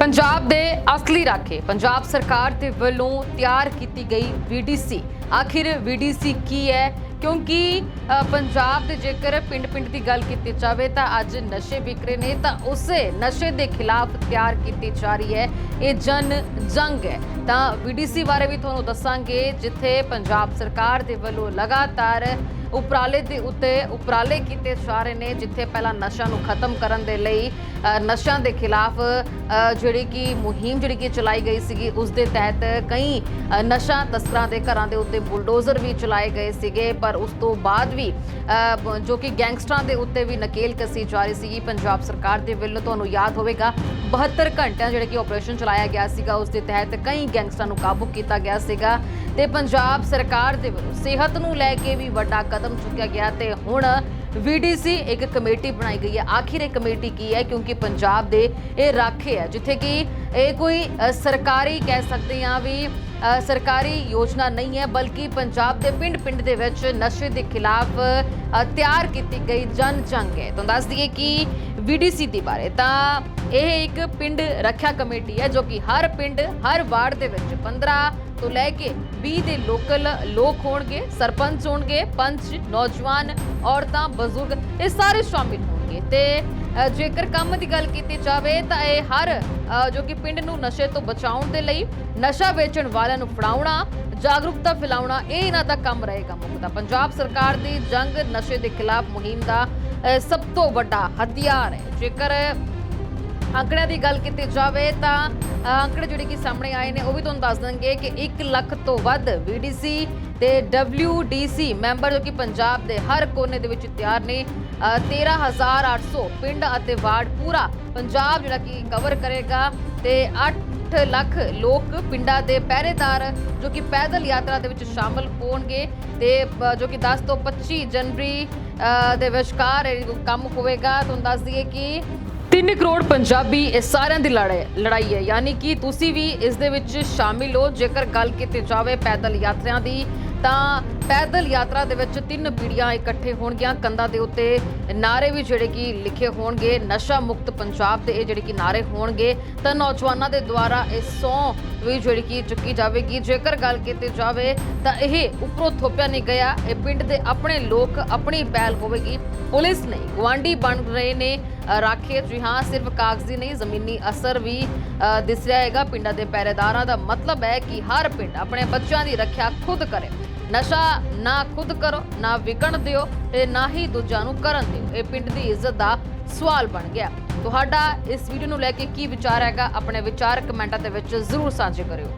ਪੰਜਾਬ ਦੇ ਅਸਲੀ ਰਾਖੇ। ਪੰਜਾਬ ਸਰਕਾਰ ਦੇ ਵੱਲੋਂ ਤਿਆਰ ਕੀਤੀ ਗਈ ਵੀਡੀਸੀ ਆਖਿਰ ਵੀਡੀਸੀ ਕੀ ਹੈ? ਕਿਉਂਕਿ ਪੰਜਾਬ ਦੇ ਜੇਕਰ ਪਿੰਡ-ਪਿੰਡ ਦੀ ਗੱਲ ਕੀਤੀ ਜਾਵੇ ਤਾਂ ਅੱਜ ਨਸ਼ੇ ਵਿਕਰੇ ਨੇ, ਤਾਂ ਉਸੇ ਨਸ਼ੇ ਦੇ ਖਿਲਾਫ ਤਿਆਰ ਕੀਤੀ ਜਾ ਰਹੀ ਹੈ। ਇਹ ਜਨ ਜੰਗ ਹੈ। ਤਾਂ ਵੀਡੀਸੀ ਬਾਰੇ ਵੀ ਤੁਹਾਨੂੰ ਦੱਸਾਂਗੇ, ਜਿੱਥੇ ਪੰਜਾਬ ਸਰਕਾਰ ਦੇ ਵੱਲੋਂ ਲਗਾਤਾਰ ਉਪਰਾਲੇ ਦੇ ਉੱਤੇ ਉਪਰਾਲੇ ਕੀਤੇ ਜਾ ਰਹੇ ਨੇ, ਜਿੱਥੇ ਪਹਿਲਾਂ ਨਸ਼ਾ ਨੂੰ ਖਤਮ ਕਰਨ ਦੇ ਲਈ ਨਸ਼ਿਆਂ ਦੇ ਖਿਲਾਫ ਜਿਹੜੀ ਕਿ ਮੁਹਿੰਮ ਜਿਹੜੀ ਕਿ ਚਲਾਈ ਗਈ ਸੀਗੀ, ਉਸ ਦੇ ਤਹਿਤ ਕਈ ਨਸ਼ਾ ਤਸਕਰਾਂ ਦੇ ਘਰਾਂ ਦੇ ਉੱਤੇ ਬੁਲਡੋਜ਼ਰ ਵੀ ਚਲਾਏ ਗਏ ਸੀਗੇ, ਪਰ ਉਸ ਤੋਂ ਬਾਅਦ ਵੀ ਜੋ ਕਿ ਗੈਂਗਸਟਰਾਂ ਦੇ ਉੱਤੇ ਵੀ ਨਕੇਲ ਕਸੀ ਜਾ ਰਹੀ ਸੀਗੀ, ਪੰਜਾਬ ਸਰਕਾਰ ਦੇ ਵੱਲੋਂ ਤੁਹਾਨੂੰ ਯਾਦ ਹੋਵੇਗਾ 72 ਘੰਟਿਆਂ ਜਿਹੜੇ ਕਿ ਆਪਰੇਸ਼ਨ ਚਲਾਇਆ ਗਿਆ ਸੀਗਾ, ਉਸ ਦੇ ਤਹਿਤ ਕਈ ਗੈਂਗਸਟਰਾਂ ਨੂੰ ਕਾਬੂ ਕੀਤਾ ਗਿਆ ਸੀਗਾ, ਤੇ ਪੰਜਾਬ ਸਰਕਾਰ ਦੇ ਵੱਲੋਂ ਸਿਹਤ ਨੂੰ ਲੈ ਕੇ ਵੀ ਵੱਡਾ ਕਦਮ ਚੁੱਕਿਆ ਗਿਆ ਤੇ ਹੁਣ ਵੀਡੀਸੀ ਇੱਕ ਕਮੇਟੀ ਬਣਾਈ ਗਈ ਹੈ। ਆਖਿਰ ਇਹ ਕਮੇਟੀ ਕੀ ਹੈ? ਕਿਉਂਕਿ ਪੰਜਾਬ ਦੇ ਇਹ ਰਾਖੇ ਹੈ, ਜਿੱਥੇ ਕਿ ਇਹ ਕੋਈ ਸਰਕਾਰੀ ਕਹਿ ਸਕਦੇ ਹਾਂ ਵੀ ਸਰਕਾਰੀ ਯੋਜਨਾ ਨਹੀਂ ਹੈ, ਬਲਕਿ ਪੰਜਾਬ ਦੇ ਪਿੰਡ-ਪਿੰਡ ਦੇ ਵਿੱਚ ਨਸ਼ੇ ਦੇ ਖਿਲਾਫ ਤਿਆਰ ਕੀਤੀ ਗਈ ਜਨ ਜੰਗ ਹੈ। ਤੁਹਾਨੂੰ ਦੱਸ ਦਈਏ ਕਿ ਵੀਡੀਸੀ ਦੇ ਬਾਰੇ ਤਾਂ ਇਹ ਇੱਕ ਪਿੰਡ ਰੱਖਿਆ ਕਮੇਟੀ ਹੈ, ਜੋ ਕਿ ਹਰ ਪਿੰਡ, ਹਰ ਵਾਰਡ ਦੇ ਵਿੱਚ 15 ਤੋਂ ਲੈ ਕੇ 20 ਦੇ ਲੋਕਲ ਲੋਕ ਹੋਣਗੇ, ਸਰਪੰਚ ਹੋਣਗੇ ਪੰਚ ਨੌਜਵਾਨ ਔਰਤਾਂ, ਬਜ਼ੁਰਗ ਇਹ ਸਾਰੇ ਸ਼ਾਮਿਲ ਹੋਣਗੇ। ਤੇ ਜੇਕਰ ਕੰਮ ਦੀ ਗੱਲ ਕੀਤੀ ਜਾਵੇ ਤਾਂ ਇਹ ਹਰ ਜੋ ਕਿ ਪਿੰਡ ਨੂੰ ਨਸ਼ੇ ਤੋਂ ਬਚਾਉਣ ਦੇ ਲਈ ਨਸ਼ਾ ਵੇਚਣ ਵਾਲਿਆਂ ਨੂੰ ਫੜਾਉਣਾ, ਜਾਗਰੂਕਤਾ ਫੈਲਾਉਣਾ, ਇਹ ਇਹਨਾਂ ਦਾ ਕੰਮ ਰਹੇਗਾ ਮੁੱਖ ਦਾ ਪੰਜਾਬ ਸਰਕਾਰ ਦੀ ਜੰਗ ਨਸ਼ੇ ਦੇ ਖਿਲਾਫ ਮੁਹਿੰਮ ਦਾ ਸਭ ਤੋਂ ਵੱਡਾ ਹਥਿਆਰ ਹੈ। ਜੇਕਰ ਅੰਕੜਿਆਂ ਦੀ ਗੱਲ ਕੀਤੀ ਜਾਵੇ ਤਾਂ ਅੰਕੜੇ ਜਿਹੜੇ ਕਿ ਸਾਹਮਣੇ ਆਏ ਨੇ ਉਹ ਵੀ ਤੁਹਾਨੂੰ ਦੱਸ ਦੇਣਗੇ ਕਿ 1 ਲੱਖ ਤੋਂ ਵੱਧ VDC ਤੇ WDC ਮੈਂਬਰ ਜੋ ਕਿ ਪੰਜਾਬ ਦੇ ਹਰ ਕੋਨੇ ਦੇ ਵਿੱਚ ਤਿਆਰ ਨੇ। ਅ, 13800 ਪਿੰਡ ਅਤੇ ਵਾਰਡ ਪੂਰਾ ਪੰਜਾਬ ਜਿਹੜਾ ਕਿ ਕਵਰ ਕਰੇਗਾ ਤੇ 8 ਲੱਖ ਲੋਕ ਪਿੰਡਾਂ ਦੇ ਪਹਿਰੇਦਾਰ ਜੋ ਕਿ ਪੈਦਲ ਯਾਤਰਾ ਦੇ ਵਿੱਚ ਸ਼ਾਮਲ ਹੋਣਗੇ ਤੇ ਜੋ ਕਿ 10 ਤੋਂ 25 ਜਨਵਰੀ ਦੇ ਵਿਚਕਾਰ ਕੰਮ ਹੋਵੇਗਾ। ਤੁਹਾਨੂੰ ਦੱਸ ਦਈਏ ਕਿ 3 ਕਰੋੜ ਪੰਜਾਬੀ ਇਹ ਸਾਰਿਆਂ ਦੀ ਲੜਾਈ ਲੜਾਈ ਹੈ। ਯਾਨੀ ਕਿ ਤੁਸੀਂ ਵੀ ਇਸ ਦੇ ਵਿੱਚ ਸ਼ਾਮਿਲ ਹੋ। ਜੇਕਰ ਗੱਲ ਕੀਤੀ ਜਾਵੇ ਪੈਦਲ ਯਾਤਰੀਆਂ ਦੀ, ਤਾਂ ਪੈਦਲ ਯਾਤਰਾ ਦੇ ਵਿੱਚ ਤਿੰਨ ਪੀੜੀਆਂ ਇਕੱਠੇ ਹੋਣਗੀਆਂ। ਕੰਧਾਂ ਦੇ ਉੱਤੇ ਨਾਰੇ ਵੀ ਜਿਹੜੇ ਕਿ ਲਿਖੇ ਹੋਣਗੇ। ਨਸ਼ਾ ਮੁਕਤ ਪੰਜਾਬ ਦੇ ਇਹ ਜਿਹੜੇ ਕਿ ਨਾਰੇ ਹੋਣਗੇ, ਤਾਂ ਨੌਜਵਾਨਾਂ ਦੇ ਦੁਆਰਾ ਇਹ ਸੌ ਵੀ ਜਿਹੜੀ ਕਿ ਚੁੱਕੀ ਜਾਵੇਗੀ। ਜੇਕਰ ਗੱਲ ਕੀਤੀ ਜਾਵੇ, ਤਾਂ ਇਹ ਉੱਪਰੋਂ ਥੋਪਿਆ ਨਹੀਂ ਗਿਆ। ਇਹ ਪਿੰਡ ਦੇ ਆਪਣੇ ਲੋਕ ਆਪਣੀ ਪਹਿਲ ਹੋਵੇਗੀ ਪੁਲਿਸ ਨੇ ਗਵਾਂਢੀ ਬਣ ਰਹੇ ਨੇ। ਰਾਖੇ ਜੀ, ਹਾਂ, ਸਿਰਫ ਕਾਗਜ਼ੀ ਨਹੀਂ, ਜ਼ਮੀਨੀ ਅਸਰ ਵੀ ਦਿਸ ਰਿਹਾ ਹੈਗਾ। ਪਿੰਡਾਂ ਦੇ ਪਹਿਰੇਦਾਰਾਂ ਦਾ ਮਤਲਬ ਹੈ ਕਿ ਹਰ ਪਿੰਡ ਆਪਣੇ ਬੱਚਿਆਂ ਦੀ ਰੱਖਿਆ ਖੁਦ ਕਰੇ। ਨਸ਼ਾ ਨਾ ਖੁਦ ਕਰੋ, ਨਾ ਵਿਕਣ ਦਿਓ ਤੇ ਨਾ ਹੀ ਦੂਜਿਆਂ ਨੂੰ ਕਰਨ ਦਿਓ। ਇਹ ਪਿੰਡ ਦੀ ਇੱਜ਼ਤ ਦਾ ਸਵਾਲ ਬਣ ਗਿਆ। ਤੁਹਾਡਾ ਇਸ ਵੀਡੀਓ ਨੂੰ ਲੈ ਕੇ ਕੀ ਵਿਚਾਰ ਹੈਗਾ? ਆਪਣੇ ਵਿਚਾਰ ਕਮੈਂਟਾਂ ਦੇ ਵਿੱਚ ਜ਼ਰੂਰ ਸਾਂਝੇ ਕਰਿਓ।